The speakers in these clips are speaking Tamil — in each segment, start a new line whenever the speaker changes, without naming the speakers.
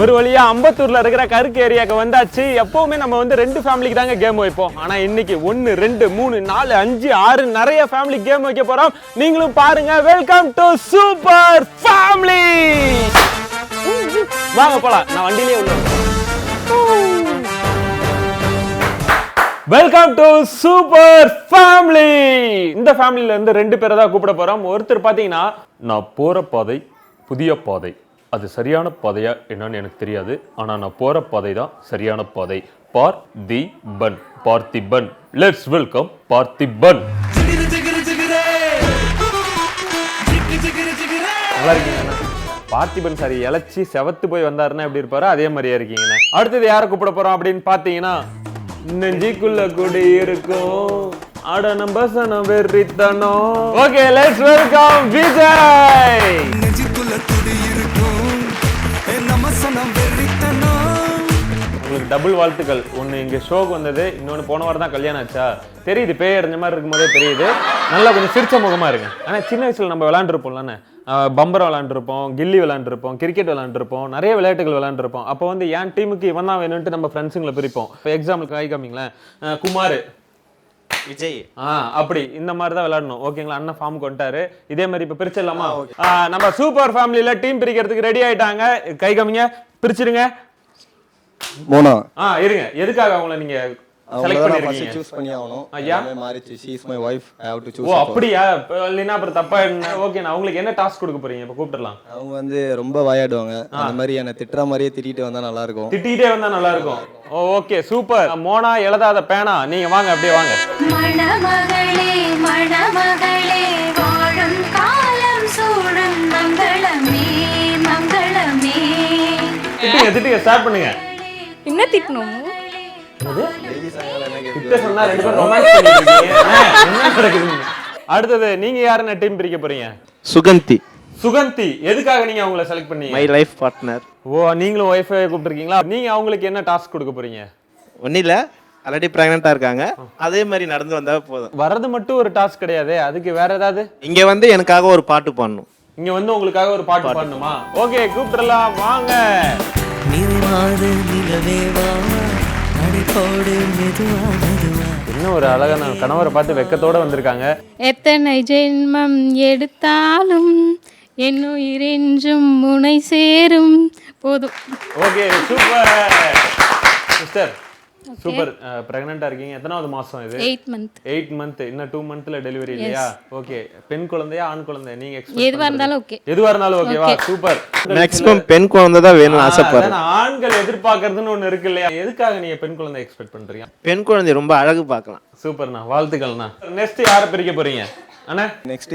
ஒரு வழியா அம்பத்தூர்ல இருக்கிற கருக்கு ஏரியாவுக்கு வந்தாச்சு. எப்பவுமே நம்ம வந்து ரெண்டு ஃபேமிலிக்கு தாங்க கேம் வைப்போம். ஆனா இன்னைக்கு ஒன்னு ரெண்டு மூணு நாலு அஞ்சு ஆறு நிறைய ஃபேமிலி கேம் வைக்க போறோம். நீங்களும் பாருங்க. வெல்கம் டு சூப்பர் ஃபேமிலி வாங்க போலாம். நான் வண்டியிலே உள்ள வெல்கம் டு சூப்பர் ஃபேமிலி இந்த ஃபேமிலியில இருந்து ரெண்டு பேரை தான் கூப்பிட போறோம். ஒருத்தர் பாத்தீங்கன்னா நான் போற பாதை புதிய பாதை. அது சரியான பாதையா என்னன்னு எனக்கு தெரியாது. ஆனா நான் போற பாதை தான் சரியான பாதை. பார் தி பன் பார்த்திபன். Let's welcome Parthiban. நல்லா இருக்கீங்கண்ணா. பார்த்திபன் சாரி இழைச்சி செவத்து போய் வந்தாருன்னா எப்படி இருப்பாரோ அதே மாதிரியா இருக்கீங்கண்ணா. அடுத்தது யாரை கூப்பிட போறோம் அப்படின்னு பாத்தீங்கன்னா நெஞ்சிக்குள்ள குடி இருக்கும். அட நம்ம சனம் வெறித்தனம். Okay let's welcome Vijay. உங்களுக்கு டபுள் வாழ்த்துக்கள். ஒன்று இங்கே ஷோக்கு வந்தது இன்னொன்று போன வாரம் தான் கல்யாணம் ஆச்சா? தெரியுது பேய் அடைஞ்ச மாதிரி இருக்கும்போதே தெரியுது. நல்லா கொஞ்சம் சிரிச்ச முகமா இருங்க. ஆனால் சின்ன வயசுல நம்ம விளாண்டுருப்போம்லண்ணே பம்பரம் விளாண்டுருப்போம் கில்லி விளாண்டுருப்போம் கிரிக்கெட் விளாண்டுருப்போம் நிறைய விளையாட்டுகள் விளாண்டுருப்போம் அப்போ வந்து என் டீமுக்கு இவன் தான் வேணும்ட்டு நம்ம ஃப்ரெண்ட்ஸுங்களை பிரிப்போம். இப்போ எக்ஸாம்பிளுக்கு கை காமிங்களேன். குமார்.
விஜய்.
ஆ அப்படி. இந்த மாதிரி தான் விளையாடணும். ஓகேங்களா? அண்ணன் ஃபார்ம் கொண்டாரு இதே மாதிரி இப்போ பிரிச்சிடலாமா? நம்ம சூப்பர் ஃபேமிலியில டீம் பிரிக்கிறதுக்கு ரெடி ஆயிட்டாங்க. கை காமிங்க. பிரிச்சிருங்க.
மோனா.
ஆ இருங்க. எதுக்காக அவங்கள நீங்க செலக்ட்
அவங்கள ஃபர்ஸ்ட் சூஸ் பண்ணி ஆகணும்.
ஐயா.
மாறிச்சு. She is my wife I have to
ஓ அப்படியா? இப்ப இல்லைன்னா அப்புறம் தப்பா ஓகே நான் உங்களுக்கு என்ன டாஸ்க் கொடுக்க போறீங்க? இப்ப கூப்பிட்டுலாம்
அவங்க வந்து ரொம்ப வாயாடுவாங்க. அந்த மாதிரி என்ன திட்டுற மாதிரியே திட்டிட்டு வந்தா நல்லா இருக்கும்
திட்டிகிட்டே வந்தா நல்லா இருக்கும் ஓகே சூப்பர் மோனா எழுதாத பேனா? நீங்க வாங்க அப்படியே வாங்க.
மணமகளே மணமகளே வாழும் காலம் சூழும் மங்களமே மங்களமே.
திட்டுங்க திட்டுங்க ஸ்டார்ட் பண்ணுங்க.
என்ன திட்டணும்?
அடுத்தது நீங்க யாருன்னு டீம் பிரிக்க போறீங்க?
சுகந்தி.
சுகந்தி எதுக்காக நீங்க அவங்கள செலக்ட் பண்ணீங்க?
மை லைஃப் பார்ட்னர்
ஓ நீங்களும் ஒய்ஃபை கூப்பிட்டுருக்கீங்களா? நீங்க அவங்களுக்கு என்ன டாஸ்க் கொடுக்க போறீங்க?
ஒன்றும் இல்லை ஆல்ரெடி ப்ரெக்னெண்ட்டாக இருக்காங்க. அதே மாதிரி நடந்து வந்தால் போதும்.
வர்றது மட்டும் ஒரு டாஸ்க் கிடையாது அதுக்கு வேற ஏதாவது?
இங்கே வந்து எனக்காக ஒரு பாட்டு பாடணும்.
இங்க வந்து உங்களுக்காக ஒரு பாட்டு பாடணுமா? ஓகே கூப்பிட்டுறலாம் வாங்க.
நிறைவாது நிலவேவா? நடைபோடு மெதுவா மெதுவா.
இன்னும் ஒரு அழகான கணவரை பார்த்து வெக்கத்தோட வந்திருக்காங்க.
எத்தனை ஜென்மம் எடுத்தாலும் என் உயிரென்றும் முனை சேரும். போதும்.
ஓகே சூப்பர் சிஸ்டர் சூப்பர் பிரெக்னண்டா இருக்கீங்க. எத்தனாவது மாசம் இது?
எயிட் மந்த்
எயிட் மந்த் இன்னும் டூ மந்த்ல டெலிவரி இல்லையா? ஓகே பெண் குழந்தையா ஆண் குழந்தை? நீங்க
எதுவா? இருந்தாலும் ஓகே
எதுவா இருந்தாலும் ஓகேவா சூப்பர்
மேக்ஸிமம் பெண் குழந்தை தான் வேணும்னு ஆசைப்படுறேன்.
ஆண்கள் எதிர்பார்க்கறதுன்னு ஒண்ணு இருக்கு இல்லையா? எதுக்காக நீங்க பெண் குழந்தை எக்ஸ்பெக்ட் பண்றீங்க?
பெண் குழந்தை ரொம்ப அழகு பார்க்கலாம்.
சூப்பர்ண்ணா வாழ்த்துக்கள்ண்ணா. நெக்ஸ்ட் யாரை பிரிக்க போறீங்க? அண்ணா?
நெக்ஸ்ட்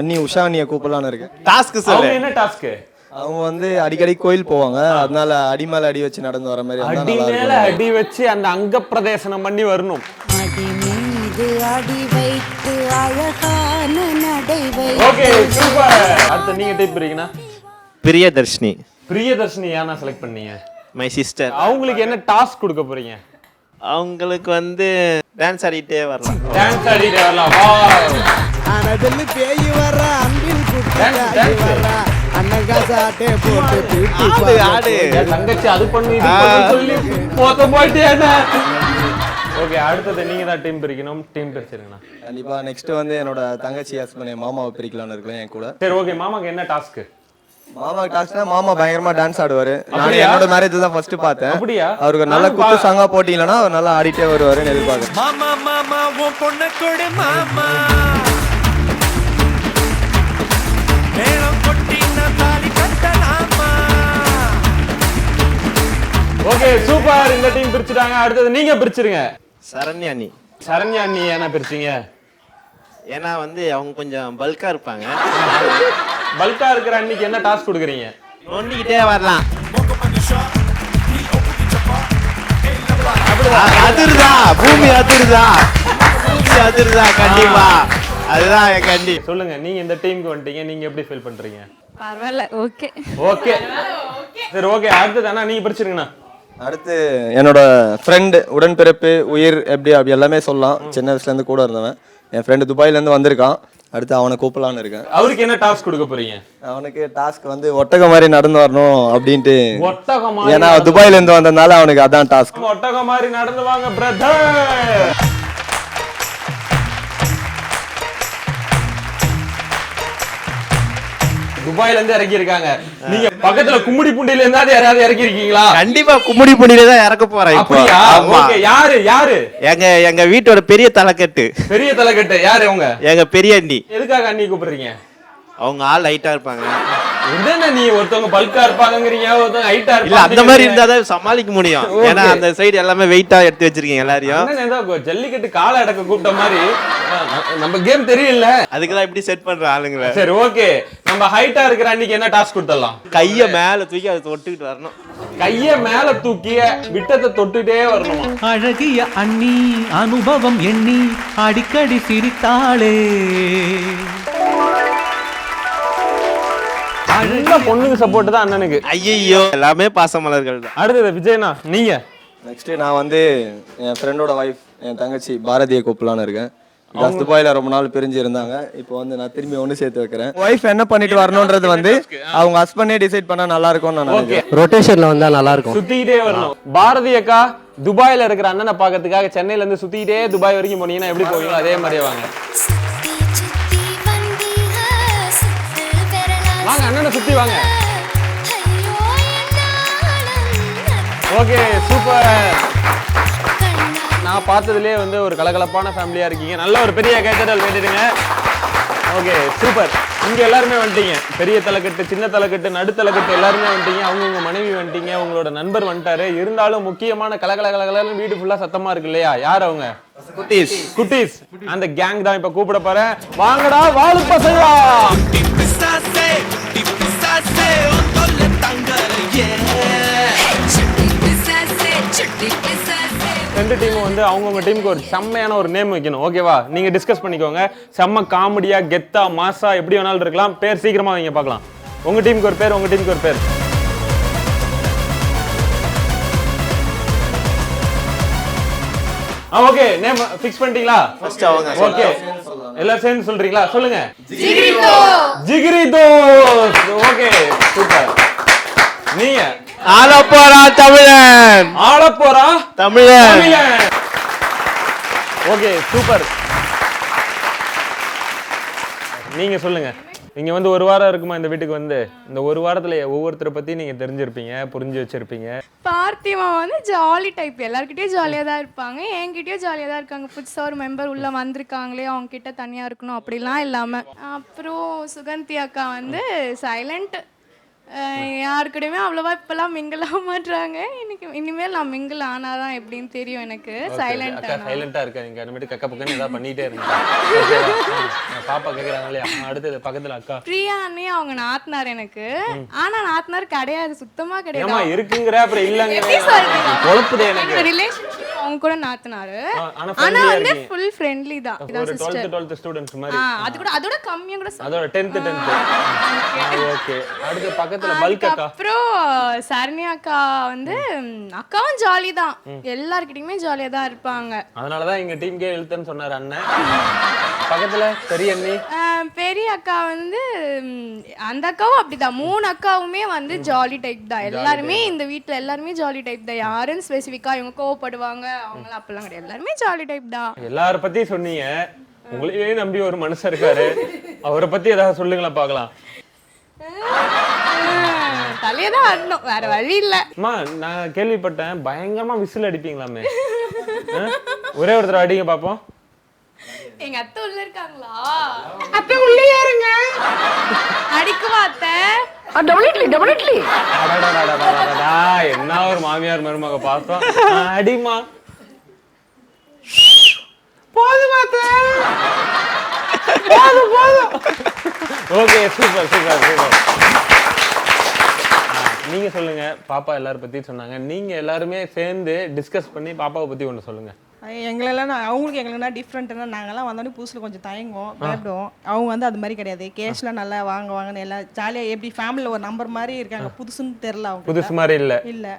அண்ணி உஷா அண்ணியை கூப்பிடலான்னு இருக்கேன்.
டாஸ்க்கு
அவங்க
சொல்லு
என்ன டாஸ்க்
அவங்க வந்து அடிக்கடி கோயில் போவாங்க. அதனால அடி மேல அடி வச்சு நடந்து வர மாதிரி
அடி மேல அடி வச்சு அந்த அங்க பிரதேசனம் பண்ணி வரணும்.
அடி வைத்து அழகான நடைவை
ஓகே சூப்பர் அடுத்து நீங்க டைப் பிரிக்கனா
பிரியதர்ஷினி.
பிரியதர்ஷினி ஏன்னா செலக்ட் பண்ணீங்க?
மை சிஸ்டர்
அவங்களுக்கு என்ன டாஸ்க் கொடுக்க போறீங்க?
அவங்களுக்கு வந்து டான்ஸ் ஆடிட்டே வரலாம்.
டான்ஸ் ஆடிட்டு வரலாம். வா
அனதில் பேய் வர அன்பில்
ஆடு
என் தங்கச்சி அது பண்ணு சொல்லி ஓகே அடுத்தது நீங்க தான் டீம் பிரிக்கணும். டீம் பிரிச்சிருங்கண்ணா.
கண்டிப்பா நெக்ஸ்ட் வந்து என்னோட தங்கச்சி ஹஸ்பண்ட் என் மாமாவை பிரிக்கலாம்னு இருக்கேன் என் கூட.
சரி ஓகே மாமாக்கு என்ன டாஸ்க்
மாமா டாக்ஸ்னா மாமா பயங்கரமா டான்ஸ் ஆடுவாரு. நான்? என்னோட மேரேஜ் தான் ஃபர்ஸ்ட் பார்த்தேன்.
அப்படியா?
அவருக்கு நல்ல குத்து சாங்கா போட்டீங்கன்னா அவர் நல்லா ஆடிட்டே வருவாருன்னு எதிர்பார்க்கறேன்.
மாமா மாமா உன் பொண்ண கொடு மாமா.
Okay super. இந்த டீம் பிரிச்சுட்டாங்க. அடுத்தது நீங்க பிரிச்சிருங்க.
சரண்யா நீ
சரண்யா நீ என்ன பிரிச்சீங்க?
ஏன்னா வந்து அவங்க கொஞ்சம் பல்கா இருப்பாங்க.
பல்கா இருக்கிற அன்னைக்கு என்ன டாஸ்க் கொடுக்குறீங்க?
நோண்டிக்கிட்டே வரலாம். அதிருதா. பூமி அதிருதா. பூமி அதிருதா கண்டிப்பா. அதுதான் கண்டி.
சொல்லுங்க நீங்க இந்த டீமுக்கு வந்துட்டீங்க. நீங்க எப்படி ஃபீல் பண்றீங்க?
பரவாயில்ல ஓகே
ஓகே சரி ஓகே அடுத்தது அண்ணா நீங்க பிரிச்சிருங்கண்ணா.
அடுத்து என்னோட ஃப்ரெண்டு உடன்பிறப்பு உயிர் எப்படி அப்படி எல்லாமே சொல்லலாம். சின்ன வயசுலேருந்து கூட இருந்தவன். என் ஃப்ரெண்டு துபாயிலேருந்து வந்திருக்கான். அடுத்து அவனை கூப்பிடலான்னு இருக்கேன்.
அவருக்கு என்ன டாஸ்க் கொடுக்க போறீங்க?
அவனுக்கு டாஸ்க் வந்து ஒட்டகம் மாதிரி நடந்து வரணும் அப்படின்ட்டு. ஏன்னா துபாயில இருந்து வந்ததுனால அவனுக்கு அதான் டாஸ்க்
ஒட்டகம் மாதிரி நடந்து வாங்க பிரதர் துபாயில இருந்து இறக்கி இருக்காங்க நீங்க பக்கத்துல கும்மிடி பூண்டில இருந்தாவது யாராவது இறக்கி இருக்கீங்களா
கண்டிப்பா கும்முடி புண்ணியில தான் இறக்க போறேன் இப்போ.
யாரு யாரு?
எங்க எங்க வீட்டோட பெரிய தலைக்கட்டு.
பெரிய தலைக்கட்டு யாரு அவங்க
எங்க பெரிய அண்ணி.
எதுக்காக அண்ணி கூப்பிடுறீங்க?
அவங்க ஆள் லைட்டா இருப்பாங்க.
என்ன நீ? ஒருத்தவங்க பல்கா இருப்பாங்கங்கறீங்க ஒருத்தவங்க ஹைட்டா
இல்ல அந்த மாதிரி இருந்தா தான் சமாளிக்க முடியும். ஏன்னா அந்த சைடு எல்லாமே வெயிட்டா எடுத்து வச்சிருக்கீங்க எல்லாரையும்.
ஜல்லிக்கட்டு காலை அடக்க கூப்பிட்ட மாதிரி. நம்ம கேம் தெரியல.
அதுக்கு தான் இப்படி செட் பண்ற ஆளுங்களை.
சரி ஓகே. நம்ம ஹைட்டா இருக்கிற அன்னைக்கு என்ன டாஸ்க் கொடுத்துடலாம்?
கைய மேல தூக்கி அதை தொட்டுக்கிட்டு வரணும்.
கைய மேல தூக்கிய விட்டத்தை தொட்டுட்டே வரணுமா.
அழகிய அண்ணி அனுபவம் எண்ணி அடிக்கடி சிரித்தாளே.
நல்ல பொண்ணுக்கு சப்போர்ட் தான் அண்ணனுக்கு.
ஐயோ எல்லாமே பாசமலர்கள் தான்.
அடுத்தது விஜயனா நீங்க?
நெக்ஸ்ட் நான் வந்து என் ஃப்ரெண்டோட ஒய்ஃப் என் தங்கச்சி பாரதியை கூப்பிடலான்னு இருக்கேன். பிகாஸ் துபாயில ரொம்ப நாள் பிரிஞ்சு இருந்தாங்க. இப்போ வந்து நான் திரும்பி ஒன்று சேர்த்து வைக்கிறேன். ஒய்ஃப் என்ன பண்ணிட்டு வரணுன்றது வந்து அவங்க ஹஸ்பண்டே டிசைட் பண்ணா நல்லா இருக்கும்னு நான் நினைக்கிறேன்.
ரொட்டேஷன்ல வந்தா நல்லா இருக்கும்.
சுத்திக்கிட்டே வரணும். பாரதி அக்கா துபாயில இருக்கிற அண்ணனை பாக்கிறதுக்காக சென்னையில இருந்து சுத்திக்கிட்டே துபாய் வரைக்கும் போனீங்கன்னா எப்படி போவீங்களோ அதே மாதிரியே வாங்க. வாங்க அண்ணனை சுத்தி வாங்க. Okay super. நான் பார்த்ததுலேயே வந்து ஒரு கலகலப்பான ஃபேமிலியாக இருக்கீங்க. நல்ல ஒரு பெரிய கேட்டடல் வேண்டிடுங்க ஓகே சூப்பர். இங்கே எல்லாருமே வந்துட்டீங்க. பெரிய தலைக்கட்டு சின்ன தலைக்கட்டு நடுத்தலைக்கட்டு எல்லாருமே வந்துட்டீங்க. அவங்கவுங்க மனைவி வந்துட்டீங்க. உங்களோட நண்பர் வந்துட்டாரு. இருந்தாலும் முக்கியமான கலகல கலகலன்னு வீடு ஃபுல்லாக சத்தமாக இருக்கு இல்லையா? யார் அவங்க?
குட்டீஸ்.
குட்டீஸ். அந்த கேங் தான் இப்போ கூப்பிட போகிறேன் வாங்கடா வாழு பசங்களா
பிசாசே பிசாசே உன் தொல்லை தங்கலையே
ரெண்டு டீமும் வந்து அவங்கவுங்க டீமுக்கு ஒரு செம்மையான ஒரு நேம் வைக்கணும். ஓகேவா நீங்க டிஸ்கஸ் பண்ணிக்கோங்க. செம்ம காமெடியா கெத்தா மாசா எப்படி வேணாலும் இருக்கலாம். பேர் சீக்கிரமா வைங்க பார்க்கலாம். உங்க டீமுக்கு ஒரு பேர் உங்க டீமுக்கு ஒரு பேர். ஓகே நேம் ஃபிக்ஸ் பண்ணிட்டீங்களா?
ஃபர்ஸ்ட் அவங்க
ஓகே எல்லாரும் சேர்ந்து சொல்றீங்களா? சொல்லுங்க. ஜிகிரி தோஸ் ஓகே சூப்பர் நீங்க.
ஆள போறா தமிழன்.
ஆள போறா
தமிழன்.
ஓகே சூப்பர் நீங்க சொல்லுங்க. நீங்கள் வந்து ஒரு வாரம் இருக்குமா இந்த வீட்டுக்கு வந்து? இந்த ஒரு வாரத்துல ஒவ்வொருத்தரை பத்தி நீங்க தெரிஞ்சிருப்பீங்க புரிஞ்சு வச்சிருப்பீங்க.
பார்த்திமா வந்து ஜாலி டைப் எல்லாருக்கிட்டயும் ஜாலியாக தான் இருப்பாங்க. என்கிட்டயும் ஜாலியாக தான் இருக்காங்க. புதுசாக ஒரு மெம்பர் உள்ளே வந்திருக்காங்களே அவங்க கிட்ட தனியாக இருக்கணும் அப்படிலாம் இல்லாமல் அப்புறம் சுகந்தி அக்கா வந்து சைலண்ட் யாருக்கிட்டையுமே அவ்வளோவா இப்போல்லாம் மிங்கிள் ஆக மாட்றாங்க. இன்னைக்கு இனிமேல் நான் மிங்கிள் ஆனாதான் எப்படின்னு தெரியும் எனக்கு. சைலண்ட்
சைலண்டா இருக்காதீங்க அனுப்பிட்டு கக்க பக்கன்னு ஏதாவது பண்ணிட்டே? ஆ, பாப்பா கேக்குறாங்க இல்லையா ஆ, அடுத்தது பக்கத்துல அக்கா.
பிரியா அண்ணே அவங்க நாத்தனார் எனக்கு. ஆனா நாத்தனார் கிடையாது சுத்தமா கிடையாது.
இருக்குங்கிற அப்புறம் இல்லங்க? குழப்புதே எனக்கு.
ரிலேஷன்ஷிப் அவங்க கூட நாத்தனாரு.
ஆனா
வந்து
இருக்கீங்க.
ஃபுல் ஃப்ரெண்ட்லி தான். இதான்
ஒரு
சிஸ்டர்
டுவெல்த் டுவெல்த் ஸ்டூடெண்ட்ஸ் மாதிரி.
அது கூட அதோட கம்மியா கூட.
அதோட டென்த் டென்த் ஓகே. அடுத்து பக்கத்துல பல்க் அக்கா.
அதுக்கப்புறம் சரண்யா அக்கா வந்து அக்காவும் ஜாலி தான். எல்லார்கிட்டயுமே ஜாலியா தான் இருப்பாங்க.
அதனாலதான் எங்க டீம்க்கே இழுத்தன்னு சொன்னாரு அண்ணன். பக்கத்துல பெரிய அண்ணி.
பெரிய அக்கா வந்து அந்த அக்காவும் அப்படிதான். மூணு அக்காவுமே வந்து ஜாலி டைப் தான். எல்லாருமே இந்த வீட்ல எல்லாருமே ஜாலி டைப் தான். யாரும் ஸ்பெசிஃபிக்கா இவங்க கோவப்படுவாங்க அவங்களாம் அப்படிலாம் கிடையாது. எல்லாருமே ஜாலி டைப் தான்.
எல்லார பத்தி சொன்னீங்க. உங்களையே நம்பி ஒரு மனுஷன் இருக்காரு. அவரை பத்தி ஏதாவது சொல்லுங்களேன் பார்க்கலாம்.
தலையை தான் ஆடணும் வேற வழி இல்ல.
அம்மா நான் கேள்விப்பட்டேன். பயங்கரமா விசில் அடிப்பீங்களாமே? ஒரே ஒருத்தர் அடிங்க பாப்போம்.
எங்க அத்தை உள்ள இருக்காங்களா? அத்தை உள்ளே இருங்க அடிக்குவா அத்தை?
அடடடடடடடா, என்ன ஒரு மாமியார் மருமக பார்த்தோம். அடிமா போதுமா அத்தை? போதும் போதும். ஓகே சூப்பர் சூப்பர் சூப்பர் நீங்க சொல்லுங்க. பாப்பா எல்லாரும் பத்தி சொன்னாங்க. நீங்க எல்லாருமே சேர்ந்து டிஸ்கஸ் பண்ணி பாப்பாவை பத்தி ஒண்ணு சொல்லுங்க.
எங்களெல்லாம் நான் அவங்களுக்கு எங்களுக்குனா டிஃப்ரெண்ட்னா நாங்கெல்லாம் வந்தோடனே புதுசில் கொஞ்சம் தயங்குவோம் பயப்படுவோம். அவங்க வந்து அது மாதிரி கிடையாது. கேஷ்லாம் நல்லா வாங்க வாங்கன்னு எல்லாம் ஜாலியாக எப்படி ஃபேமிலியில் ஒரு நம்பர் மாதிரி இருக்காங்க புதுசுன்னு தெரில அவங்க
புதுசு மாதிரி இல்ல.
இல்லை.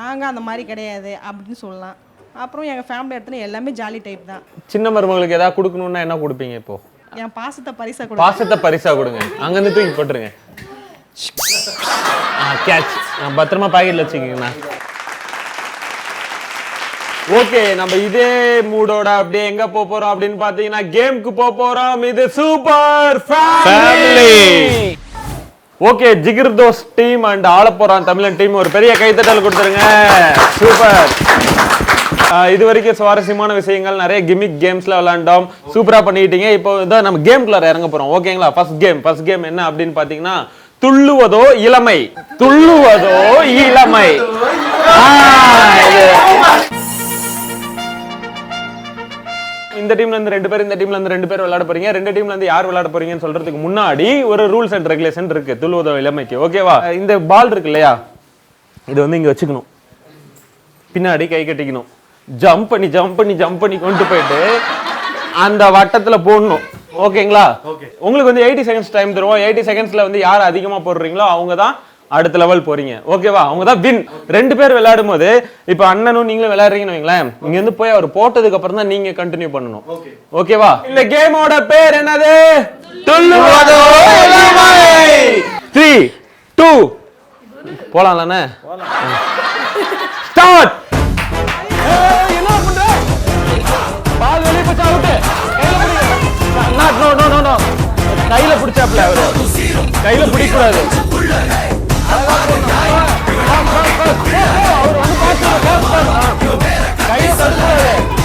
நாங்கள் அந்த மாதிரி கிடையாது அப்படின்னு சொல்லலாம். அப்புறம் எங்கள் ஃபேமிலி இடத்துல எல்லாமே ஜாலி டைப் தான்.
சின்ன மருமகளுக்கு ஏதாவது கொடுக்கணும்னா என்ன கொடுப்பீங்க இப்போ?
என் பாசத்தை பரிசா கொடு
பாசத்தை பரிசா கொடுங்க. அங்கிருந்து தூக்கி போட்டுருங்க. கேட்ச் பத்திரமா பாக்கெட்ல வச்சுக்கோங்கண்ணா ஓகே நம்ம இதே மூடோட அப்படியே எங்க போக போறோம் அப்படின்னு பாத்தீங்கன்னா கேம்க்கு போக போறோம். இது சூப்பர் ஃபேமிலி ஓகே ஜிகிர் தோஸ் டீம் அண்ட் ஆலப்போறான் தமிழன் டீம் ஒரு பெரிய கைத்தட்டல் கொடுத்துருங்க. சூப்பர் இது வரைக்கும் சுவாரஸ்யமான விஷயங்கள் நிறைய கிமிக் கேம்ஸ்ல விளாண்டோம். சூப்பரா பண்ணிட்டீங்க இப்போ இதான் நம்ம கேம்குள்ள இறங்க போறோம். ஓகேங்களா ஃபர்ஸ்ட் கேம் ஃபர்ஸ்ட் கேம் என்ன அப்படின்னு பாத்தீங்கன்னா துள்ளுவதோ இளமை. துள்ளுவதோ இளமை. இந்த டீம்ல இருந்து ரெண்டு பேர் இந்த டீம்ல இருந்து ரெண்டு பேர் விளையாட போறீங்க. ரெண்டு டீம்ல இருந்து யார் விளையாட போறீங்கன்னு சொல்றதுக்கு முன்னாடி ஒரு ரூல்ஸ் அண்ட் ரெகுலேஷன் இருக்கு. துள்ளுவதோ இளமைக்கு. ஓகேவா இந்த பால் இருக்கு இல்லையா? இது வந்து இங்க வச்சுக்கணும். பின்னாடி கை கட்டிக்கணும். ஜம்ப் பண்ணி ஜம்ப் பண்ணி ஜம்ப் பண்ணி கொண்டு போயிட்டு அந்த வட்டத்துல போடணும். ஓகேங்களா? உங்களுக்கு வந்து எயிட்டி செகண்ட்ஸ் டைம் தருவோம். எயிட்டி செகண்ட்ஸ்ல வந்து யார் அதிகமா போடுறீங்களோ அவங்க தான் அடுத்த லெவல் போறீங்க. ஓகேவா? அவங்க தான் வின் ரெண்டு பேர் விளையாடும் போது இப்போ அண்ணனும் நீங்களும் விளையாடுறீங்கன்னு வைங்களேன் இங்க இருந்து போய் அவர் போட்டதுக்கு அப்புறம் தான் நீங்க கண்டினியூ பண்ணணும். ஓகேவா? இந்த கேமோட பேர் என்னது? Three two போலாம்லண்ணே. ஸ்டார்ட் கையில பிடிச்சாப்ல அவரு. கையில பிடிக்க கூடாது கையில பிடிக்கூடாது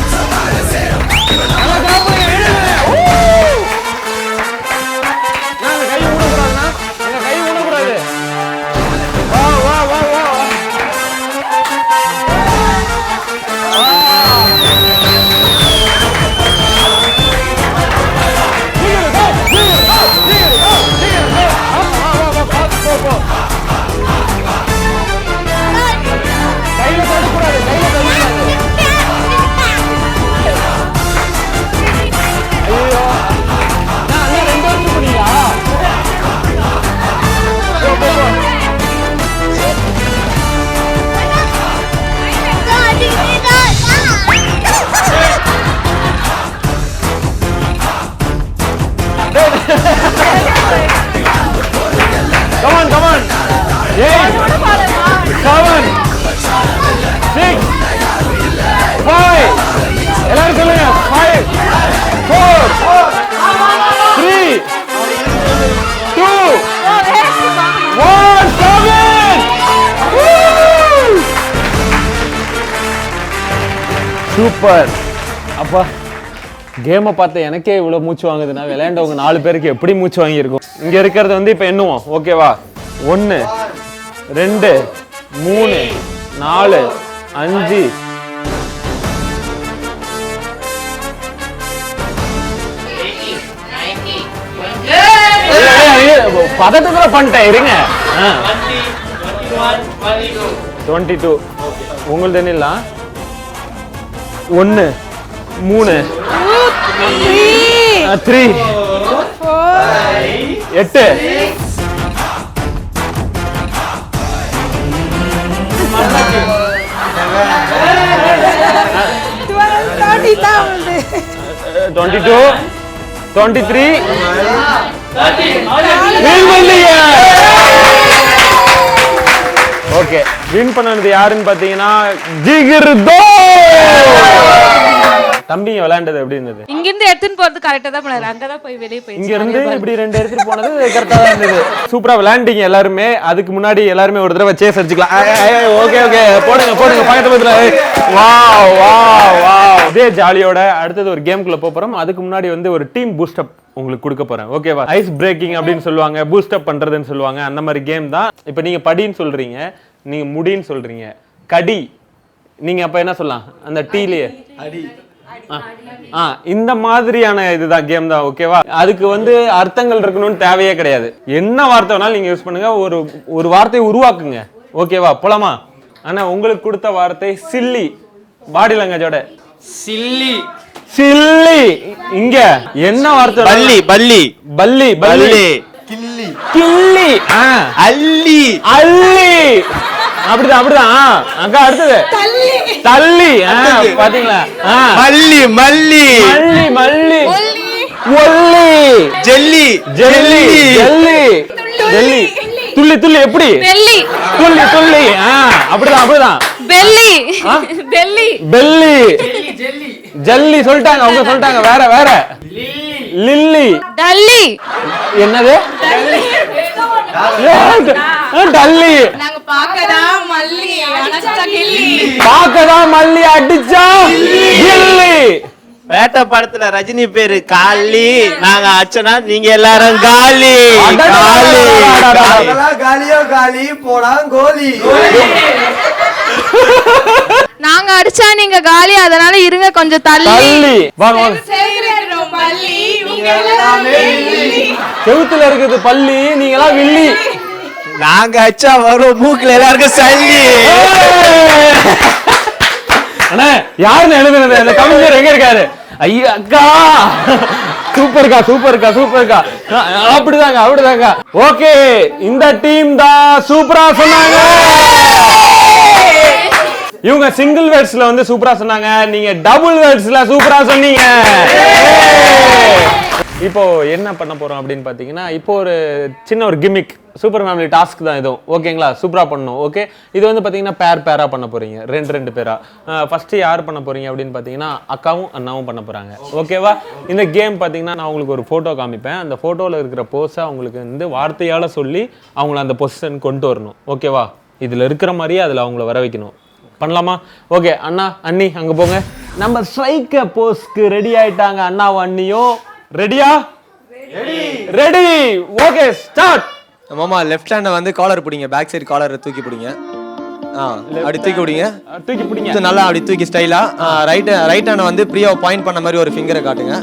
சூப்பர். அப்பா கேமை பார்த்து எனக்கே இவ்வளோ மூச்சு வாங்குதுன்னா விளையாண்டவங்க நாலு பேருக்கு எப்படி மூச்சு வாங்கியிருக்கும்? இங்கே இருக்கிறது வந்து இப்போ எண்ணுவோம். ஓகேவா ஒன்று ரெண்டு மூணு நாலு அஞ்சு. பதட்டத்துல பண்ணிட்டேன் இருங்க. டுவெண்ட்டி டூ உங்களுது என்ன ஒன்று மூணு த்ரீ எட்டு. Twenty two twenty three okay win பண்ணது யாருன்னு பாத்தீங்கன்னா ஜிகிர்தோ. தம்பிங்க விளையாண்டது எப்படி இருந்தது?
இங்க இருந்து எடுத்துன்னு போறது கரெக்டா தான் பண்ணாரு அங்கதான் போய் வெளியே போய்
இங்க இருந்து இப்படி ரெண்டு எடுத்துட்டு போனது கரெக்டா தான் இருந்தது. சூப்பரா விளையாண்டீங்க எல்லாருமே. அதுக்கு முன்னாடி எல்லாருமே ஒரு தடவை சேஸ் அடிச்சுக்கலாம். ஓகே ஓகே போடுங்க போடுங்க பக்கத்து பக்கத்துல வா வா வா இதே ஜாலியோட அடுத்தது ஒரு கேம்குள்ள போக போறோம். அதுக்கு முன்னாடி வந்து ஒரு டீம் பூஸ்டப் உங்களுக்கு கொடுக்க போறேன். ஓகேவா ஐஸ் பிரேக்கிங் அப்படின்னு சொல்லுவாங்க பூஸ்டப் பண்றதுன்னு சொல்லுவாங்க. அந்த மாதிரி கேம் தான். இப்போ நீங்க படின்னு சொல்றீங்க நீங்க முடின்னு சொல்றீங்க. கடி நீங்க அப்ப என்ன சொல்லலாம்? அந்த டீலயே. ஆ. ஆ இந்த மாதிரியான இதுதான் கேம் தான் ஓகேவா அதுக்கு வந்து அர்த்தங்கள் இருக்கணும்னு தேவையே கிடையாது. என்ன வார்த்தை வேணாலும் நீங்க யூஸ் பண்ணுங்க ஒரு ஒரு வார்த்தையை உருவாக்குங்க. ஓகேவா போலாமா? ஆனா உங்களுக்கு கொடுத்த வார்த்தை சில்லி பாடி லாங்குவேஜோட
சில்லி
சில்லி இங்க. என்ன வார்த்தை
பல்லி பல்லி.
பல்லி பல்லி. கில்லி கில்லி ஆ.
அல்லி
அள்ளி. அப்படிதான் அப்படிதான். ஆ, அக்கா அடுத்தது. தள்ளி. ஆ, பாத்தீங்களா? ஆ.
மல்லி மல்லி.
மல்லி மல்லி. ஒல்லி.
ஜெல்லி.
ஜெல்லி. ஜெல்லி. ஜெல்லி. துள்ளி. துள்ளி. எப்படி?
பெல்லி
துள்ளி துள்ளி. அப்படிதான் அப்படிதான்.
பெல்லி பெல்லி
பெல்லி ஜல்லி சொல்லிட்டாங்க அவங்க சொல்லிட்டாங்க வேற வேற. லில்லி.
டல்லி.
என்னது? டல்லி.
நாங்க பார்க்கதான் மல்லி
அடிச்சா கில்லி
வேட்ட படத்துல ரஜினி பேரு காளி. நாங்க அச்சனா நீங்க எல்லாரும் காலி காலி காலி.
காலியோ காலி போடா கோலி.
நாங்க அடிச்சா நீங்க காலி அதனால இருங்க கொஞ்சம் தள்ளி.
செவுத்துல இருக்குது பள்ளி நீங்க எல்லாம் வில்லி.
நாங்க அச்சா வரும். மூக்குல எல்லாருக்கும் சல்லி
அண்ணா யாருன்னு எழுதுனது அந்த கவிஞர் எங்க இருக்காரு? ஐயா அக்கா. சூப்பர்க்கா சூப்பர்க்கா சூப்பர்க்கா. அப்படிதாங்க அப்படிதாங்க. ஓகே இந்த டீம் தான் சூப்பரா சொன்னாங்க. இவங்க சிங்கிள் வேர்ட்ஸ்ல வந்து சூப்பரா சொன்னாங்க. நீங்க டபுள் வேர்ட்ஸ்ல சூப்பரா சொன்னீங்க. இப்போ என்ன பண்ண போறோம் அப்படின்னு பாத்தீங்கன்னா இப்போ ஒரு சின்ன ஒரு கிமிக் சூப்பர் ஃபேமிலி டாஸ்க் தான் இதுவும் ஓகேங்களா சூப்பராக பண்ணணும். ஓகே இது வந்து பார்த்தீங்கன்னா பேர் பேராக பண்ண போகிறீங்க ரெண்டு ரெண்டு பேராக ஃபஸ்ட்டு யார் பண்ண போகிறீங்க அப்படின்னு பார்த்தீங்கன்னா அக்காவும் அண்ணாவும் பண்ண போகிறாங்க ஓகேவா இந்த கேம் பார்த்தீங்கன்னா நான் உங்களுக்கு ஒரு ஃபோட்டோ காமிப்பேன். அந்த ஃபோட்டோவில் இருக்கிற போஸை அவங்களுக்கு வந்து வார்த்தையால் சொல்லி அவங்கள அந்த பொசிஷன் கொண்டு வரணும். ஓகேவா இதில் இருக்கிற மாதிரியே அதில் அவங்கள வர வைக்கணும். பண்ணலாமா? ஓகே அண்ணா அண்ணி அங்கே போங்க. நம்ம ஸ்ட்ரைக்க போஸ்க்கு ரெடி ஆயிட்டாங்க அண்ணாவும் அண்ணியும். ரெடியா ரெடி ஓகே ஸ்டார்ட்
மாமா லெஃப்ட் ஹேண்டை வந்து காலர் பிடிங்க. பேக் சைடு காலரை தூக்கி பிடிங்க. ஆ அப்படி தூக்கி பிடிங்க.
தூக்கி பிடிங்க.
நல்லா அப்படி தூக்கி ஸ்டைலா ரைட் ரைட் ஹேண்டை வந்து பிரியாவை பாயிண்ட் பண்ண மாதிரி ஒரு ஃபிங்கரை காட்டுங்க.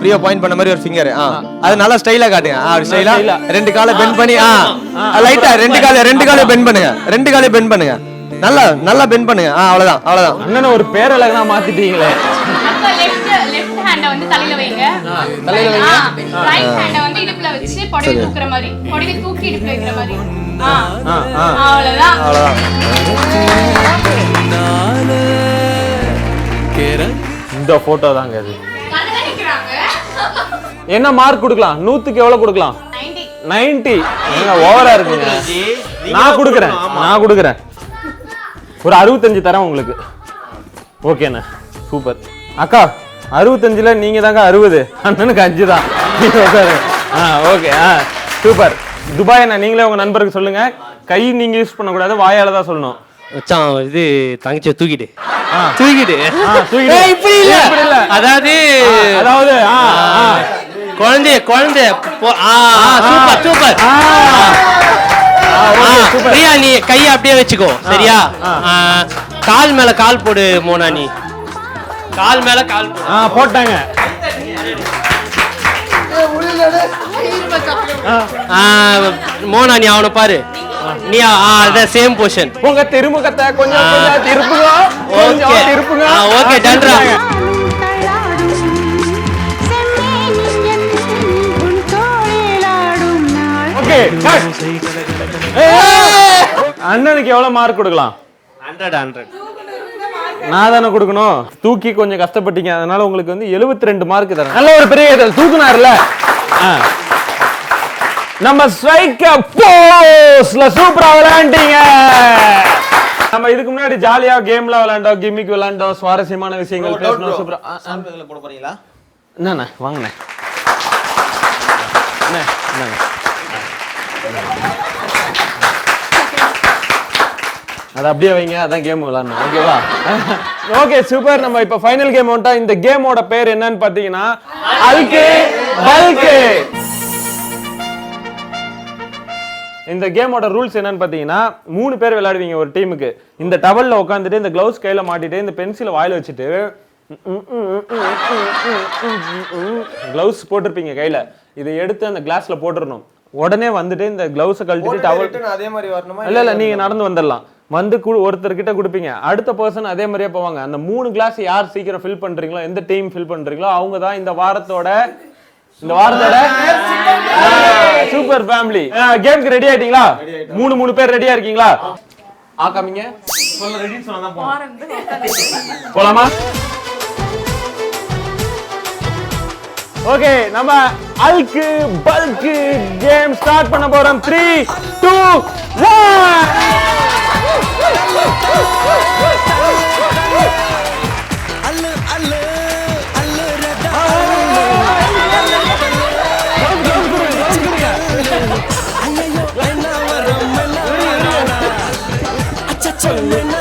பிரியா பாயிண்ட் பண்ண மாதிரி ஒரு ஃபிங்கர் ஆ அது நல்லா ஸ்டைலா காட்டுங்க. ஆ அப்படி ஸ்டைலா. ரெண்டு காலை பெண்ட் பண்ணி ஆ. லைட்டா ரெண்டு காலை ரெண்டு காலை பெண்ட் பண்ணுங்க. ரெண்டு காலை பெண்ட் பண்ணுங்க. நல்லா நல்லா பெண்ட் பண்ணுங்க. ஆ அவ்வளவுதான் அவ்வளவுதான்.
அண்ணனை ஒரு பேரழகனா மாத்திட்டீங்களே.
அப்ப லெஃப்ட் லெஃப்ட் ஹேண்ட வந்து தலையில வைங்க.
தலையில வைங்க.
ரைட் ஹேண்ட வந்து இடுப்புல வச்சு புடவை தூக்குற மாதிரி புடவை தூக்கி இடுப்புல வைக்கிற மாதிரி. ஆ.
ஆ. ஆ
அவ்வளவுதான்.
அவ்வளவுதான்.
இந்த போட்டோ தாங்க அது என்ன மார்க் கொடுக்கலாம்? நூத்துக்கு எவ்வளவு கொடுக்கலாம்? 90 ஏங்க ஓவரா இருக்குங்க. நான் கொடுக்குறேன். நான் கொடுக்குறேன். ஒரு அறுபத்தஞ்சு தரேன் உங்களுக்கு. ஓகேண்ணே சூப்பர். அக்கா அறுபத்தஞ்சுல நீங்க தாங்க அறுபது. அண்ணனுக்கு அஞ்சு தான். ஆ ஓகே ஆ சூப்பர் துபாய் அண்ணா நீங்களே உங்க நண்பருக்கு சொல்லுங்க. கை நீங்க யூஸ் பண்ணக்கூடாது வாயால தான் சொல்லணும்.
மச்சான் இது தங்கச்சியை
ஆ,
தூக்கிட்டு. ஏய், இப்படி இல்ல. அதாவது
அதாவது.
குழந்தைய குழந்தைய சூப்பர் சூப்பர். பிரியா நீ கையை அப்படியே வச்சுக்கோ. சரியா? கால் மேல கால் போடு மோனா நீ. கால் மேல கால்.
ஆ போட்டாங்க.
ஆ, மோனா நீ அவனை பாரு. நீ ஆ அதான் சேம் பொசிஷன்
உங்க திருமுகத்தை கொஞ்சம் கொஞ்சம் திருப்புங்க.
ஓகே
திருப்புங்க.
ஓகே டன்ரா
அண்ணனுக்கு எவ்வளவு மார்க் கொடுக்கலாம்?
ஹண்ட்ரட் ஹண்ட்ரட்
நான் தானே கொடுக்கணும். தூக்கி கொஞ்சம் கஷ்டப்பட்டீங்க. அதனால உங்களுக்கு வந்து 72 ரெண்டு மார்க் தரேன் நல்ல ஒரு பெரிய இது தூக்குனார்ல. நம்ம ஸ்ட்ரைக்க போஸ்ல சூப்பரா விளையாண்டீங்க. நம்ம இதுக்கு முன்னாடி ஜாலியா கேம்ல விளையாண்டோம் கிமிக் விளையாண்டோம் சுவாரஸ்யமான விஷயங்கள் பேசணும் சூப்பரா.
போட போறீங்களா?
என்னண்ணே வாங்கண்ணே. அண்ணே, இந்தாங்க. அது அப்படியே வைங்க அதான் கேம் விளாடணும். ஓகேவா ஓகே சூப்பர் நம்ம இப்போ ஃபைனல் கேம் வந்துட்டோம் இந்த கேமோட பேர் என்னன்னு பார்த்தீங்கன்னா அல்கே பல்கே இந்த கேமோட ரூல்ஸ் என்னன்னு பார்த்தீங்கன்னா மூணு பேர் விளையாடுவீங்க ஒரு டீமுக்கு இந்த டவல்ல உட்காந்துட்டு இந்த க்ளவுஸ் கையில மாட்டிட்டு இந்த பென்சிலை வாயில வச்சுட்டு க்ளவுஸ் போட்டிருப்பீங்க கையில. இதை எடுத்து அந்த கிளாஸ்ல போட்டுறணும். உடனே வந்துட்டு இந்த க்ளவுஸை கழட்டிட்டு டவல்
அதே மாதிரி வரணுமா?
இல்ல இல்ல. நீங்க நடந்து வந்துடலாம். வந்து கு- ஒருத்தர்கிட்ட கொடுப்பீங்க. அடுத்த பர்சன் அதே மாதிரியே போவாங்க. அந்த மூணு கிளாஸ் யார் சீக்கிரம் ஃபில் பண்றீங்களோ எந்த டீம் ஃபில் பண்றீங்களோ அவங்க தான் இந்த வாரத்தோட இந்த வாரத்தோட சூப்பர் ஃபேமிலி கேம்க்கு ரெடி ஆயிட்டீங்களா? மூணு மூணு பேர் ரெடியா இருக்கீங்களா? ஆக்காமீங்க போலாமா? ஓகே நம்ம அல்கு பல்கு கேம் ஸ்டார்ட் பண்ண போறோம். த்ரீ டூ இந்த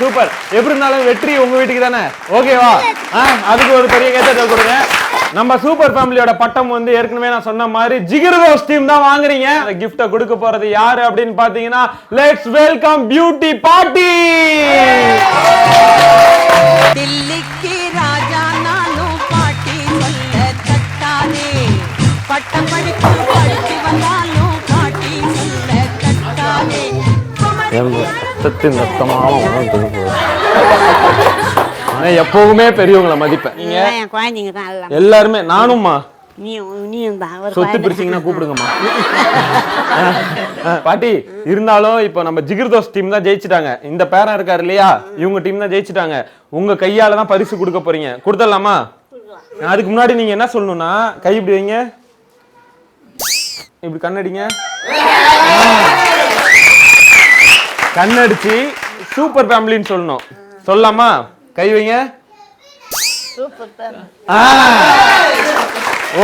சூப்பர். எப்படி இருந்தாலும் வெற்றி உங்க வீட்டுக்கு தானே? ஓகேவா ஆ, அதுக்கு ஒரு பெரிய கேட்டல் கொடுங்க. நம்ம சூப்பர் ஃபேமிலியோட பட்டம் வந்து ஏற்கனவே நான் சொன்ன மாதிரி ஜிகிர்ரோஸ் டீம் தான் வாங்குறீங்க. அந்த கிஃப்ட்டை கொடுக்க போறது யாரு அப்படின்னு பாத்தீங்கன்னா லெட்ஸ் வெல்கம் பியூட்டி பார்ட்டி
தில்லிக்கு ராஜா நானும் பாட்டி சொல்ல தட்டாதே. பட்டம் படிப்பு படிச்சு வந்தாலும் பாட்டி சொல்ல தட்டாதே.
சத்தின் ஆனா எப்பவுமே பெரியவங்கள மதிப்பேன். நீங்க?
என் குழந்தைங்க தான் எல்லாம்.
எல்லாருமே நானும்மா.
நீ நீயும் தான் ஒரு
சொத்து. பிரிச்சிங்கன்னா கூப்பிடுங்கம்மா. பாட்டி இருந்தாலும் இப்போ நம்ம ஜிகிர்தோஸ் டீம் தான் ஜெயிச்சிட்டாங்க. இந்த பேரன் இருக்காரு இல்லையா? இவங்க டீம் தான் ஜெயிச்சிட்டாங்க. உங்க கையால தான் பரிசு கொடுக்க போறீங்க. கொடுத்துடலாமா? அதுக்கு முன்னாடி நீங்க என்ன சொல்லணும்னா கை இப்படி வைங்க. இப்படி கண்ணடிங்க. கண்ணடிச்சு சூப்பர் ஃபேமிலின்னு சொல்லணும். சொல்லலாமா கை வைங்க.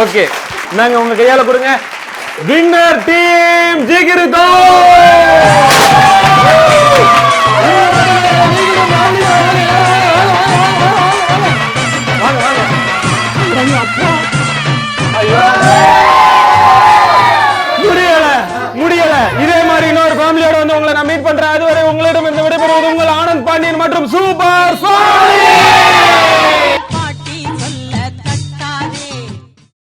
ஓகே. நாங்க உங்க கையால கொடுங்க. Winner team ஜிகிருதோ